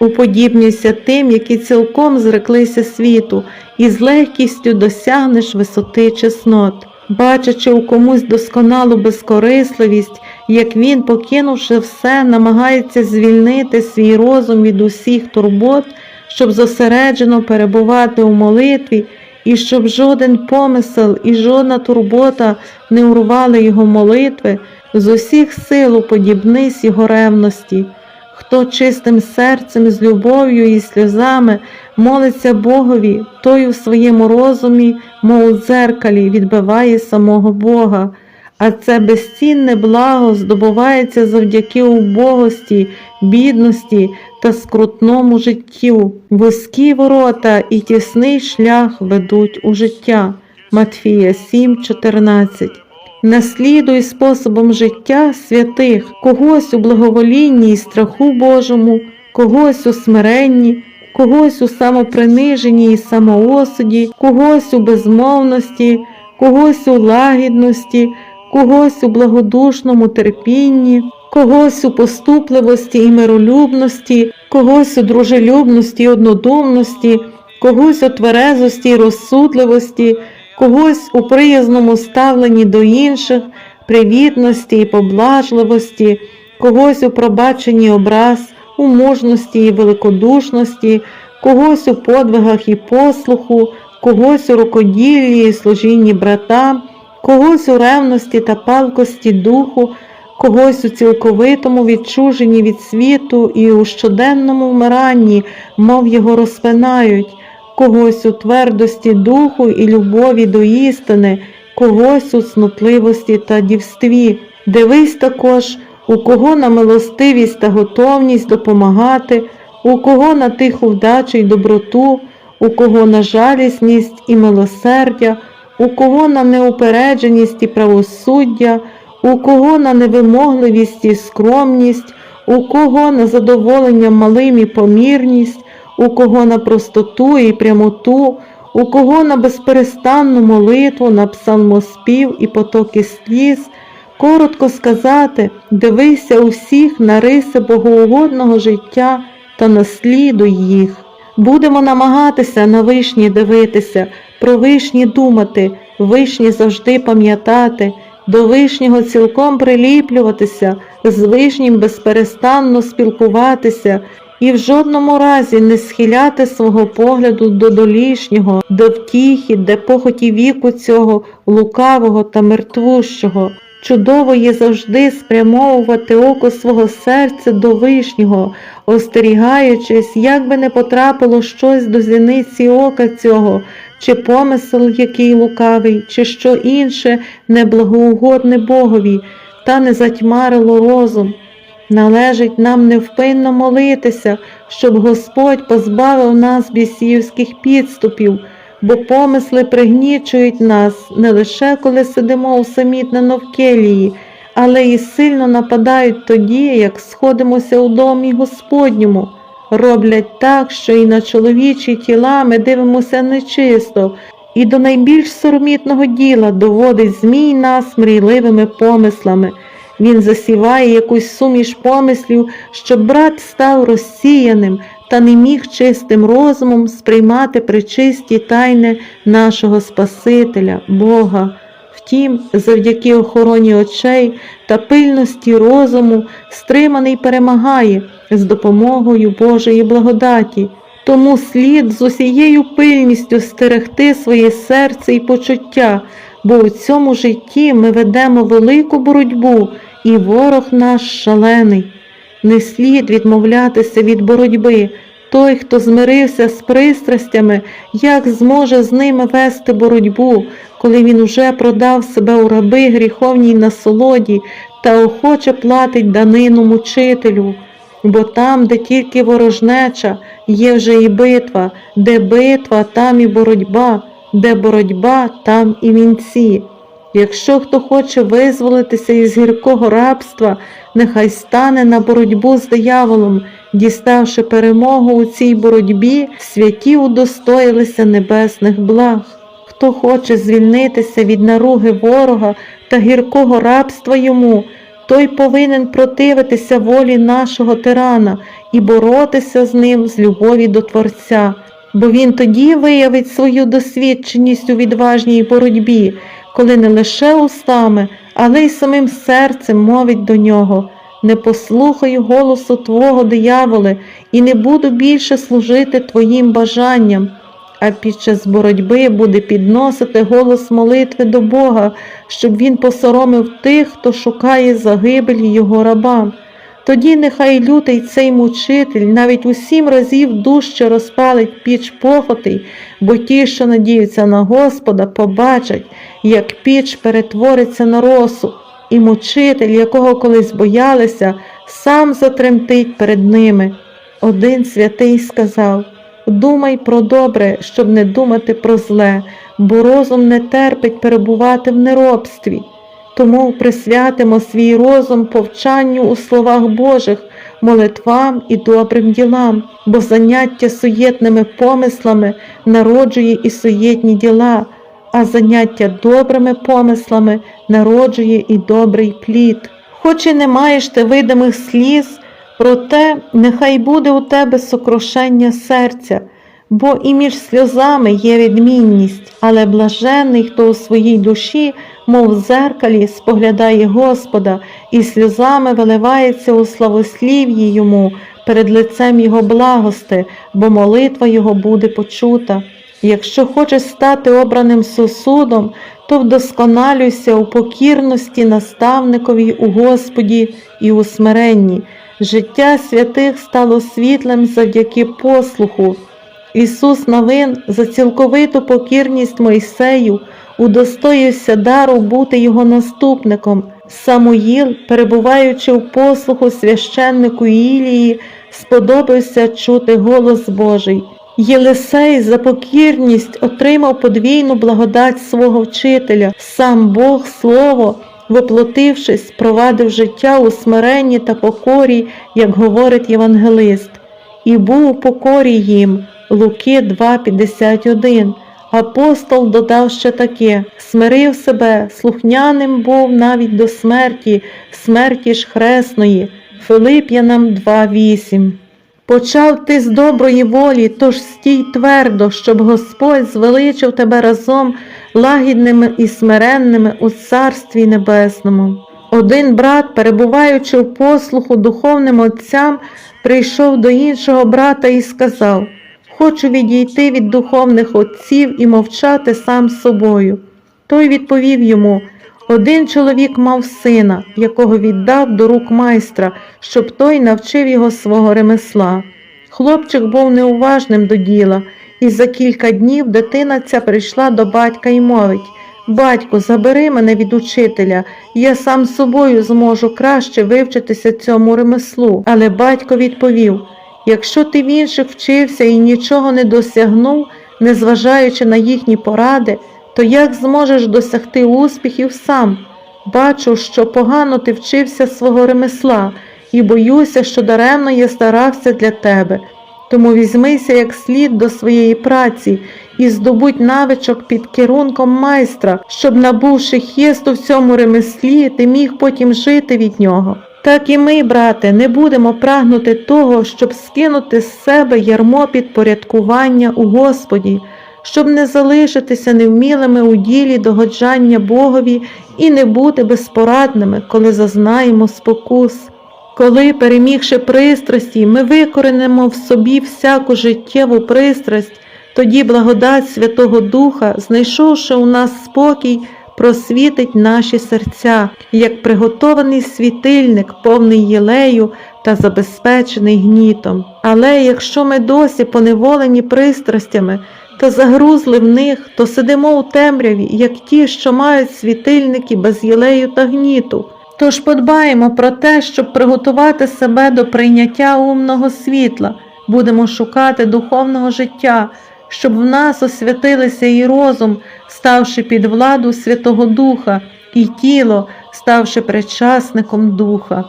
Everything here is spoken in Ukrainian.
Уподібнюйся тим, які цілком зреклися світу, і з легкістю досягнеш висоти чеснот. Бачачи у комусь досконалу безкорисливість, як він, покинувши все, намагається звільнити свій розум від усіх турбот, щоб зосереджено перебувати у молитві, і щоб жоден помисел і жодна турбота не урвали його молитви, з усіх сил уподібнись його ревності. Хто чистим серцем, з любов'ю і сльозами молиться Богові, той у своєму розумі, мов у дзеркалі, відбиває самого Бога. А це безцінне благо здобувається завдяки убогості, бідності та скрутному життю. Вузькі ворота і тісний шлях ведуть у життя. Матфія 7,14 Наслідуй способом життя святих, когось у благоволінні і страху Божому, когось у смиренні, когось у самоприниженні і самоосуді, когось у безмовності, когось у лагідності, когось у благодушному терпінні, когось у поступливості і миролюбності, когось у дружелюбності і однодумності, когось у тверезості і розсудливості когось у приязному ставленні до інших, привітності і поблажливості, когось у пробаченні образ, у мужності і великодушності, когось у подвигах і послуху, когось у рукоділлі і служінні братам, когось у ревності та палкості духу, когось у цілковитому відчуженні від світу і у щоденному вмиранні, мов його розпинають когось у твердості духу і любові до істини, когось у снутливості та дівстві. Дивись також, у кого на милостивість та готовність допомагати, у кого на тиху вдачу й доброту, у кого на жалісність і милосердя, у кого на неупередженість і правосуддя, у кого на невимогливість і скромність, у кого на задоволення малим і помірність, у кого на простоту і прямоту, у кого на безперестанну молитву, на псалмоспів і потоки сліз, коротко сказати, дивися усіх на риси богоугодного життя та наслідуй їх. Будемо намагатися на вишні дивитися, про вишні думати, вишні завжди пам'ятати, до вишнього цілком приліплюватися, з вишнім безперестанно спілкуватися і в жодному разі не схиляти свого погляду до долішнього, до втіхи, де похоті віку цього лукавого та мертвущого. Чудово є завжди спрямовувати око свого серця до вишнього, остерігаючись, як би не потрапило щось до зіниці ока цього, чи помисел який лукавий, чи що інше неблагоугодне Богові, та не затьмарило розум. Належить нам невпинно молитися, щоб Господь позбавив нас бісівських підступів, бо помисли пригнічують нас не лише коли сидимо усамітнено в келії, але й сильно нападають тоді, як сходимося у домі Господньому. Роблять так, що і на чоловічі тіла ми дивимося нечисто, і до найбільш соромітного діла доводить змій нас мрійливими помислами. Він засіває якусь суміш помислів, щоб брат став розсіяним та не міг чистим розумом сприймати причисті тайни нашого Спасителя, Бога. Втім, завдяки охороні очей та пильності розуму, стриманий перемагає з допомогою Божої благодаті. Тому слід з усією пильністю стерегти своє серце і почуття, бо у цьому житті ми ведемо велику боротьбу і ворог наш шалений. Не слід відмовлятися від боротьби. Той, хто змирився з пристрастями, як зможе з ними вести боротьбу, коли він уже продав себе у раби гріховній насолоді та охоче платить данину мучителю. Бо там, де тільки ворожнеча, є вже і битва, де битва, там і боротьба, де боротьба, там і вінці. Якщо хто хоче визволитися із гіркого рабства, нехай стане на боротьбу з дияволом, діставши перемогу у цій боротьбі, святі удостоїлися небесних благ. Хто хоче звільнитися від наруги ворога та гіркого рабства йому, той повинен противитися волі нашого тирана і боротися з ним з любові до Творця, бо він тоді виявить свою досвідченість у відважній боротьбі, коли не лише устами, але й самим серцем мовить до нього. Не послухаю голосу Твого дияволе, і не буду більше служити Твоїм бажанням, а під час боротьби буде підносити голос молитви до Бога, щоб він посоромив тих, хто шукає загибелі його рабам. Тоді нехай лютий цей мучитель навіть у сім разів дужче розпалить піч похотей, бо ті, що надіються на Господа, побачать, як піч перетвориться на росу, і мучитель, якого колись боялися, сам затремтить перед ними. Один святий сказав Думай про добре, щоб не думати про зле, бо розум не терпить перебувати в неробстві. Тому присвятимо свій розум повчанню у словах Божих, молитвам і добрим ділам, бо заняття суєтними помислами народжує і суєтні діла, а заняття добрими помислами народжує і добрий плід. Хоч і не маєш ти видимих сліз, проте нехай буде у тебе сокрушення серця, бо і між сльозами є відмінність, але блаженний, хто у своїй душі, мов в зеркалі, споглядає Господа, і сльозами виливається у славослів'ї йому перед лицем Його благости, бо молитва Його буде почута. Якщо хочеш стати обраним сосудом, то вдосконалюйся у покірності наставникові у Господі і у смиренні. Життя святих стало світлим завдяки послуху. Ісус Навин за цілковиту покірність Мойсею удостоївся дару бути його наступником. Самуїл, перебуваючи в послуху священнику Ілії, сподобався чути голос Божий. Єлисей за покірність отримав подвійну благодать свого вчителя. Сам Бог Слово, воплотившись, провадив життя у смиренні та покорі, як говорить євангелист, і був у покорі їм. Луки 2,51. Апостол додав ще таке: смирив себе, слухняним був навіть до смерті, смерті ж хресної. Филип'янам 2,8. Почав ти з доброї волі, тож стій твердо, щоб Господь звеличив тебе разом лагідними і смиренними у Царстві Небесному. Один брат, перебуваючи в послуху духовним отцям, прийшов до іншого брата і сказав Хочу відійти від духовних отців і мовчати сам собою. Той відповів йому один чоловік мав сина, якого віддав до рук майстра, щоб той навчив його свого ремесла. Хлопчик був неуважним до діла, і за кілька днів дитина ця прийшла до батька і мовить Батько, забери мене від учителя, я сам собою зможу краще вивчитися цьому ремеслу. Але батько відповів Якщо ти в інших вчився і нічого не досягнув, незважаючи на їхні поради, то як зможеш досягти успіхів сам? Бачу, що погано ти вчився свого ремесла, і боюся, що даремно я старався для тебе. Тому візьмися як слід до своєї праці і здобудь навичок під керунком майстра, щоб, набувши хисту в цьому ремеслі, ти міг потім жити від нього. Так і ми, брате, не будемо прагнути того, щоб скинути з себе ярмо підпорядкування у Господі, щоб не залишитися невмілими у ділі догоджання Богові і не бути безпорадними, коли зазнаємо спокус. Коли, перемігши пристрасті, ми викоренимо в собі всяку життєву пристрасть, тоді благодать Святого Духа, знайшовши у нас спокій, просвітить наші серця, як приготований світильник, повний єлею та забезпечений гнітом. Але якщо ми досі поневолені пристрастями, то загрузли в них, то сидимо у темряві, як ті, що мають світильники без єлею та гніту. Тож подбаємо про те, щоб приготувати себе до прийняття умного світла, будемо шукати духовного життя, щоб в нас освятилися і розум, ставши під владу Святого Духа, і тіло, ставши причасником Духа.